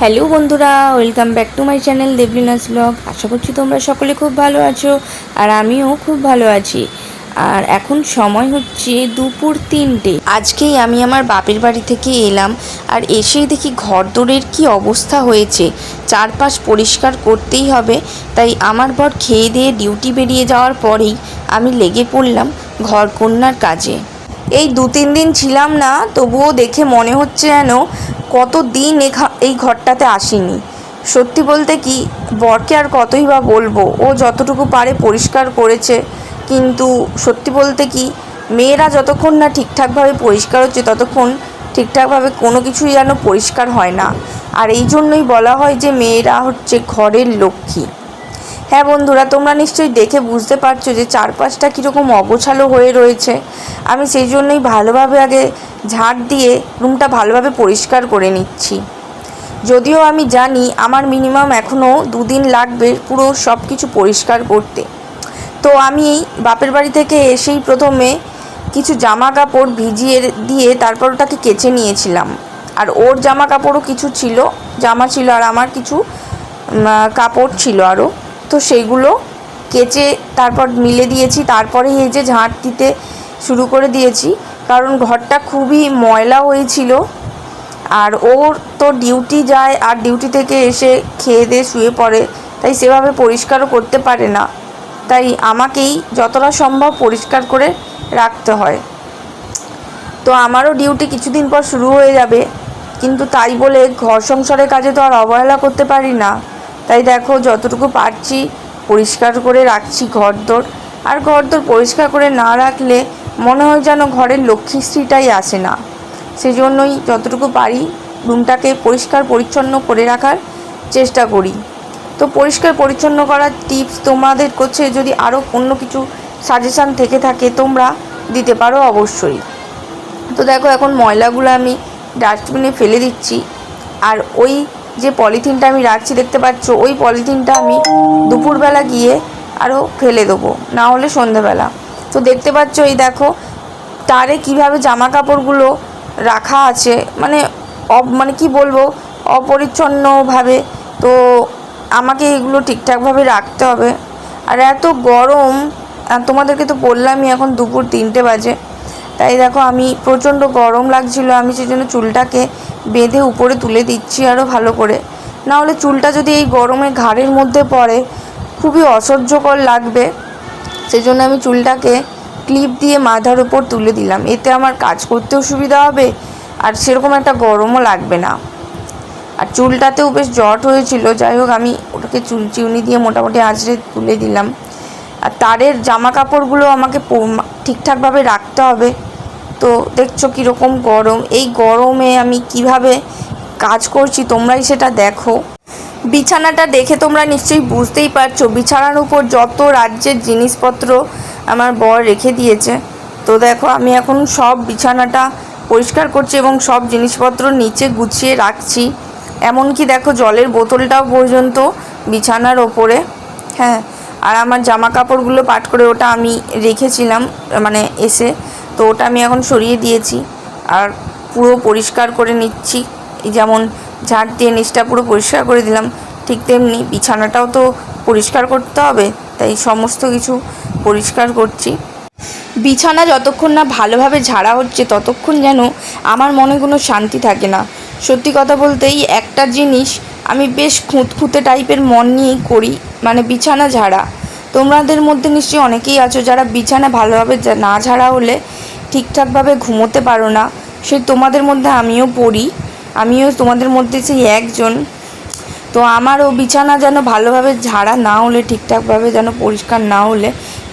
Hello বন্ধুরা, welcome back to my channel Deblina's blog. আশা করছি তোমরা সকলে খুব ভালো আছো আর আমিও খুব ভালো আছি। আর এখন সময় হচ্ছে দুপুর তিনটে। আজকেই আমি আমার বাপের বাড়ি থেকে এলাম আর এসেই দেখি ঘরদোরের কি অবস্থা হয়েছে। চারপাশ পরিষ্কার করতেই হবে, তাই আমার বর খেয়ে দিয়ে ডিউটি বেরিয়ে যাওয়ার পরেই আমি লেগে পড়লাম ঘর কন্যার কাজে। এই দু তিন দিন ছিলাম না, তবুও দেখে মনে হচ্ছে যেন কত দিন এই ঘরটাতে আসিনি। সত্যি বলতে কি, বরকে আর কতই বা বলব, ও যতটুকু পারে পরিষ্কার করেছে। কিন্তু সত্যি বলতে কি, মেয়েরা যতক্ষণ না ঠিকঠাকভাবে পরিষ্কার হচ্ছে, ততক্ষণ ঠিকঠাকভাবে কোনো কিছুই যেন পরিষ্কার হয় না। আর এই জন্যই বলা হয় যে, মেয়েরা হচ্ছে ঘরের লক্ষ্মী। হ্যাঁ বন্ধুরা, তোমরা নিশ্চয়ই দেখে বুঝতে পারছ যে চারপাশটা কীরকম অগোছালো হয়ে রয়েছে। আমি সেই জন্যই ভালোভাবে আগে ঝাড় দিয়ে রুমটা ভালোভাবে পরিষ্কার করে নিচ্ছি। যদিও আমি জানি আমার মিনিমাম এখনও দুদিন লাগবে পুরো সব কিছু পরিষ্কার করতে। তো আমি বাপের বাড়ি থেকে এসেই প্রথমে কিছু জামা কাপড় ভিজিয়ে দিয়ে তারপর ওটাকে কেচে নিয়েছিলাম। আর ওর জামা কাপড়ও কিছু ছিল, জামা ছিল আর আমার কিছু কাপড় ছিল আরও। তো সেইগুলো কেচে তারপর মিলে দিয়েছি। তারপরে এই যে ঝাঁট দিতে শুরু করে দিয়েছি, কারণ ঘরটা খুবই ময়লা হয়েছিল আর ওর তো ডিউটি যায় আর ডিউটি থেকে এসে খেয়ে দিয়ে শুয়ে পড়ে, তাই সেভাবে পরিষ্কারও করতে পারে না। তাই আমাকেই যতটা সম্ভব পরিষ্কার করে রাখতে হয়। তো আমারও ডিউটি কিছুদিন পর শুরু হয়ে যাবে, কিন্তু তাই বলে ঘর সংসারের কাজে তো আর অবহেলা করতে পারি না। তাই দেখো যতটুকু পারছি পরিষ্কার করে রাখছি ঘরদোর। আর ঘরদোর পরিষ্কার করে না রাখলে মনে হয় যেন ঘরের লক্ষ্মীশ্রীটাই আসে না। সেই জন্যই যতটুকু পারি রুমটাকে পরিষ্কার পরিচ্ছন্ন করে রাখার চেষ্টা করি। তো পরিষ্কার পরিচ্ছন্ন করার টিপস তোমাদের করছে যদি আরও অন্য কিছু সাজেশান থেকে থাকে তোমরা দিতে পারো অবশ্যই। তো দেখো এখন ময়লাগুলো আমি ডাস্টবিনে ফেলে দিচ্ছি। আর ওই যে পলিথিনটা আমি রাখছি, দেখতে পাচ্ছ, ওই পলিথিনটা আমি দুপুরবেলা গিয়ে আরও ফেলে দেবো, না হলে সন্ধেবেলা। তো দেখতে পাচ্ছ, এই দেখো, তারে কীভাবে জামা কাপড়গুলো রাখা আছে মানে মানে কি বলব, অপরিচ্ছন্নভাবে। তো আমাকে এগুলো ঠিকঠাকভাবে রাখতে হবে। আর এত গরম তোমাদেরকে তো বললামই, এখন দুপুর তিনটে বাজে। তাই দেখো, আমি প্রচণ্ড গরম লাগছিল, আমি সেই জন্য চুলটাকে বেঁধে উপরে তুলে দিচ্ছি আরও ভালো করে। না হলে চুলটা যদি এই গরমে ঘাড়ের মধ্যে পড়ে, খুবই অসহ্যকর লাগবে। সেই জন্য আমি চুলটাকে ক্লিপ দিয়ে মাথার উপর তুলে দিলাম। এতে আমার কাজ করতেও সুবিধা হবে, আর সেরকম একটা গরমও লাগবে না। আর চুলটাতেও বেশ জট হয়েছিল। যাই হোক, আমি ওটাকে চুল চিউনি দিয়ে মোটামুটি আঁচড়ে তুলে দিলাম। আর তারের জামা কাপড়গুলো আমাকে ঠিকঠাকভাবে রাখতে হবে। তো দেখছ কীরকম গরম। এই গরমে আমি কীভাবে কাজ করছি তোমরাই সেটা দেখো। বিছানাটা দেখে তোমরা নিশ্চয়ই বুঝতেই পারছ, বিছানার উপর যত রাজ্যের জিনিসপত্র আমার বর রেখে দিয়েছে। তো দেখো, আমি এখন সব বিছানাটা পরিষ্কার করছি এবং সব জিনিসপত্র নিচে গুছিয়ে রাখছি। এমনকি দেখো, জলের বোতলটাও পর্যন্ত বিছানার ওপরে। হ্যাঁ আর আমার জামা কাপড়গুলো পাট করে ওটা আমি রেখেছিলাম মানে এসে। তো ওটা আমি এখন সরিয়ে দিয়েছি। আর পুরো পরিষ্কার করে নিচ্ছি। যেমন ঝাড় দিয়ে নিচটা পুরো পরিষ্কার করে দিলাম, ঠিক তেমনি বিছানাটাও তো পরিষ্কার করতে হবে, তাই সমস্ত কিছু পরিষ্কার করছি। বিছানা যতক্ষণ না ভালোভাবে ঝাড়া হচ্ছে, ততক্ষণ যেন আমার মনে কোনো শান্তি থাকে না। সত্যি কথা বলতে এই একটা জিনিস আমি বেশ খুঁতখুঁতে টাইপের মন নিয়েই করি মানে বিছানা ঝাড়া। তোমাদের মধ্যে নিশ্চয়ই অনেকেই আছো যারা বিছানা ভালোভাবে না ঝাড়া হলে ঠিকঠাকভাবে ঘুমোতে পারো না, সে তোমাদের মধ্যে আমিও পড়ি, আমিও তোমাদের মধ্যে সেই একজন। তো আমারও বিছানা যেন ভালোভাবে ঝাড়া না হলে, ঠিকঠাকভাবে যেন পরিষ্কার না হলে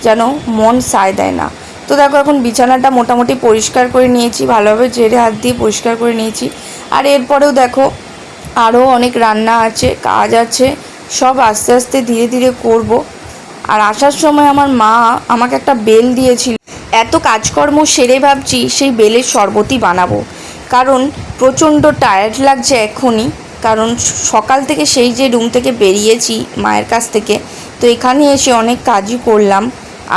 যেন মন সায় দেয় না। তো দেখো, এখন বিছানাটা মোটামুটি পরিষ্কার করে নিয়েছি, ভালোভাবে ঝেড়ে হাত দিয়ে পরিষ্কার করে নিয়েছি। আর এরপরেও দেখো, আরও অনেক রান্না আছে, কাজ আছে, সব আস্তে আস্তে ধীরে ধীরে করব। আর আসার সময় আমার মা আমাকে একটা বেল দিয়েছিল। এত কাজকর্ম সেরে ভাবছি সেই বেলের শরবতই বানাবো। কারণ প্রচণ্ড টায়ার্ড লাগছে এখনই কারণ সকাল থেকে সেই যে রুম থেকে বেরিয়েছি মায়ের কাছ থেকে, তো এখানে এসে অনেক কাজই করলাম।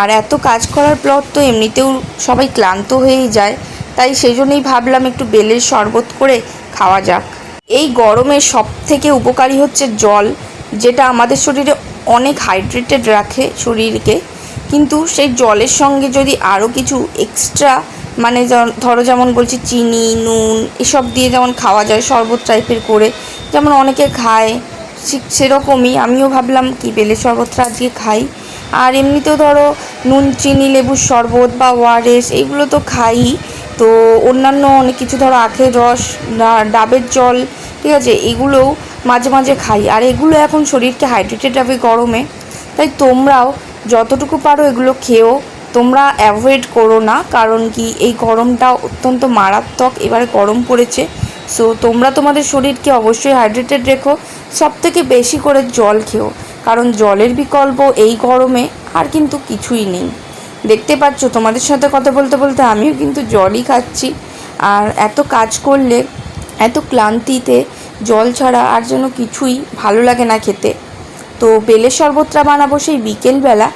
আর এত কাজ করার প্লট তো এমনিতেও সবাই ক্লান্ত হয়েই যায়। তাই সেই জন্যই ভাবলাম একটু বেলের শরবত করে খাওয়া যাক। এই গরমে সব থেকে উপকারী হচ্ছে জল, যেটা আমাদের শরীরে অনেক হাইড্রেটেড রাখে শরীরকে। কিন্তু সেই জলের সঙ্গে যদি আরও কিছু এক্সট্রা মানে ধরো যেমন বলছি চিনি, নুন এসব দিয়ে যেমন খাওয়া যায় শরবত টাইপের করে, যেমন অনেকে খায়, ঠিক সেরকমই আমিও ভাবলাম কি বেলে শরবতটা আজকে খাই। আর এমনিতেও ধরো নুন, চিনি, লেবুর শরবত বা ওয়ারেস এইগুলো তো খাই। তো অন্যান্য অনেক কিছু ধরো আখের রস ডাবের জল, ঠিক আছে, এগুলোও মাঝে মাঝে খাই। আর এগুলো এখন শরীরকে হাইড্রেটেড রাখবে গরমে। তাই তোমরাও যতটুকু পারো এগুলো খেও তোমরা অ্যাভয়েড করো না, কারণ কি এই গরমটা অত্যন্ত মারাত্মক, এবারে গরম পড়েছে। সো তোমরা তোমাদের শরীরকে অবশ্যই হাইড্রেটেড রেখো সব থেকে বেশি করে জল খেও, কারণ জলের বিকল্প এই গরমে আর কিন্তু কিছুই নেই। দেখতে পাচ্ছ, তোমাদের সাথে কথা বলতে বলতে আমিও কিন্তু জলই খাচ্ছি। আর এত কাজ করলে, এত ক্লান্তিতে জল ছাড়া আর যেন কিছুই ভালো লাগে না খেতে। তো বেলের শরবতটা বানাবো সেই বিকেলবেলা।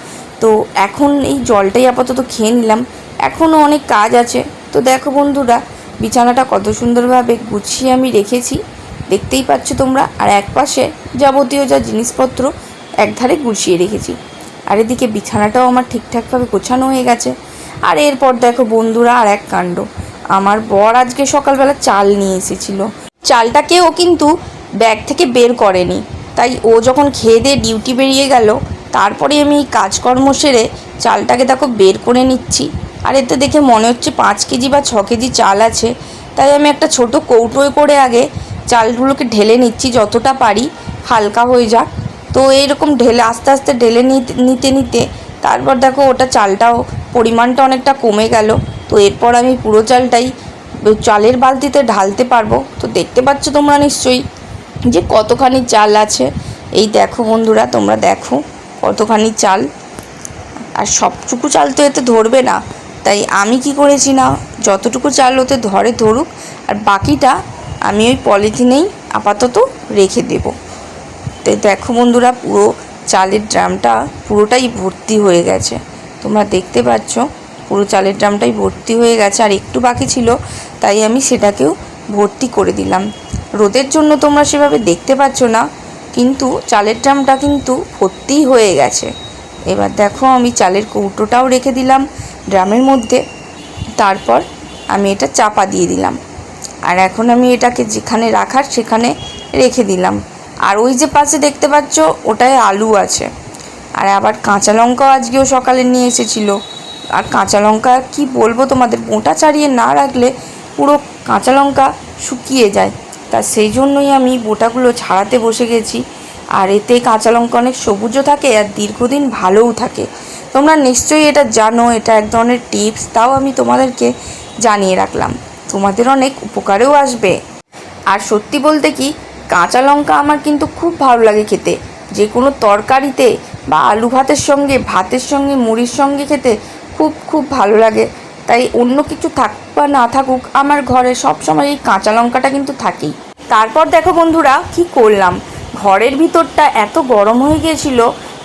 তো এখন এই জলটাই আপাতত খেয়ে নিলাম। এখনও অনেক কাজ আছে। তো দেখো বন্ধুরা, বিছানাটা কত সুন্দরভাবে গুছিয়ে আমি রেখেছি। দেখতেই পাচ্ছ তোমরা, আর এক পাশে যাবতীয় যা জিনিসপত্র একধারে গুছিয়ে রেখেছি। আর এদিকে বিছানাটাও আমার ঠিকঠাকভাবে গোছানো হয়ে গেছে। আর এরপর দেখো বন্ধুরা, আর এক কাণ্ড। আমার বর আজকে সকালবেলা চাল নিয়ে এসেছিল। চালটাকে ও কিন্তু ব্যাগ থেকে বের করেনি। তাই ও যখন খেয়ে দিয়ে ডিউটি বেরিয়ে গেল, তারপরে আমি এই কাজকর্ম সেরে চালটাকে দেখো বের করে নিচ্ছি। আর এতে দেখে মনে হচ্ছে পাঁচ কেজি বা ছ কেজি চাল আছে। তাই আমি একটা ছোট কৌটোয় করে আগে চালগুলোকে ঢেলে নিচ্ছি যতটা পারি, হালকা হয়ে যাক। তো এইরকম ঢেলে, আস্তে আস্তে ঢেলে নিতে নিতে তারপর দেখো ওটা চালটাও পরিমাণটা অনেকটা কমে গেল। তো এরপর আমি পুরো চালটাই, চালের বালতিতে ঢালতে পারব। তো দেখতে পাচ্ছ তোমরা নিশ্চয়ই যে কতখানি চাল আছে, এই দেখো বন্ধুরা, তোমরা দেখো কতখানি চাল। আর সবটুকু চাল তো এতে ধরবে না, তাই আমি কি করেছি না, যতটুকু চাল ওতে ধরে ধরুক, আর বাকিটা আমি ওই পলিথিনেই আপাতত রেখে দেবো। তো দেখো বন্ধুরা, পুরো চালের ড্রামটা পুরোটাই ভর্তি হয়ে গেছে। তোমরা দেখতে পাচ্ছ, পুরো চালের ড্রামটাই ভর্তি হয়ে গেছে, আর একটু বাকি ছিল, তাই আমি সেটাকেও ভর্তি করে দিলাম। রোদের জন্য তোমরা সেভাবে দেখতে পাচ্ছ না, কিন্তু চালের ড্রামটা কিন্তু ভর্তিই হয়ে গেছে। এবার দেখো আমি চালের কৌটোটাও রেখে দিলাম ড্রামের মধ্যে। তারপর আমি এটা চাপা দিয়ে দিলাম। আর এখন আমি এটাকে যেখানে রাখার সেখানে রেখে দিলাম। আর ওই যে পাশে দেখতে পাচ্ছ, ওটায় আলু আছে। আর আবার কাঁচা লঙ্কাও আজকেও সকালে নিয়ে এসেছিল। আর কাঁচা লঙ্কা কি বলব তোমাদের মোটা ছাড়িয়ে না রাখলে পুরো কাঁচা লঙ্কা শুকিয়ে যায়। তা সেই জন্যই আমি বোটাগুলো ছাড়াতে বসে গেছি। আর এতে কাঁচা লঙ্কা অনেক সবুজও থাকে আর দীর্ঘদিন ভালোও থাকে। তোমরা নিশ্চয়ই এটা জানো, এটা এক ধরনের টিপস, তাও আমি তোমাদেরকে জানিয়ে রাখলাম। তোমাদের অনেক উপকারেও আসবে। আর সত্যি বলতে কি, কাঁচা লঙ্কা আমার কিন্তু খুব ভালো লাগে খেতে। যে কোনো তরকারিতে বা আলু ভাতের সঙ্গে ভাতের সঙ্গে, মুড়ির সঙ্গে খেতে খুব খুব ভালো লাগে। তাই অন্য কিছু থাক বা না থাকুক, আমার ঘরে সব সময় এই কাঁচা লঙ্কাটা কিন্তু থাকেই। তারপর দেখো বন্ধুরা, কি করলাম? ঘরের ভিতরটা এত গরম হয়ে গিয়েছিল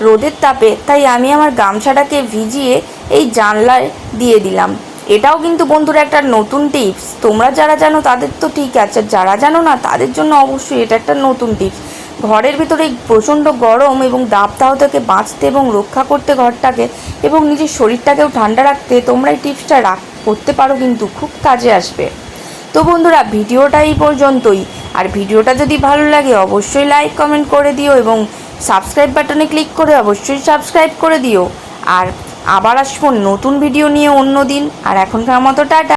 রোদের তাপে, তাই আমি আমার গামছাটাকে ভিজিয়ে এই জানলায় দিয়ে দিলাম। এটাও কিন্তু বন্ধুরা একটা নতুন টিপস। তোমরা যারা জানো তাদের তো ঠিক আছে, যারা জানো না তাদের জন্য অবশ্যই এটা একটা নতুন টিপস। ঘরের ভিতরে প্রচণ্ড গরম এবং দাবদাহ থেকে বাঁচতে এবং রক্ষা করতে ঘরটাকে এবং নিজের শরীরটাকেও ঠান্ডা রাখতে তোমরা এই টিপসটা রাখ, করতে পারো কিন্তু খুব কাজে আসবে। তো বন্ধুরা, ভিডিওটা এই পর্যন্তই। আর ভিডিওটা যদি ভালো লাগে, অবশ্যই লাইক কমেন্ট করে দিও এবং সাবস্ক্রাইব বাটনে ক্লিক করে অবশ্যই সাবস্ক্রাইব করে দিও। আর আবার আসব নতুন ভিডিও নিয়ে অন্য দিন আর এখনকার মতো টাটা।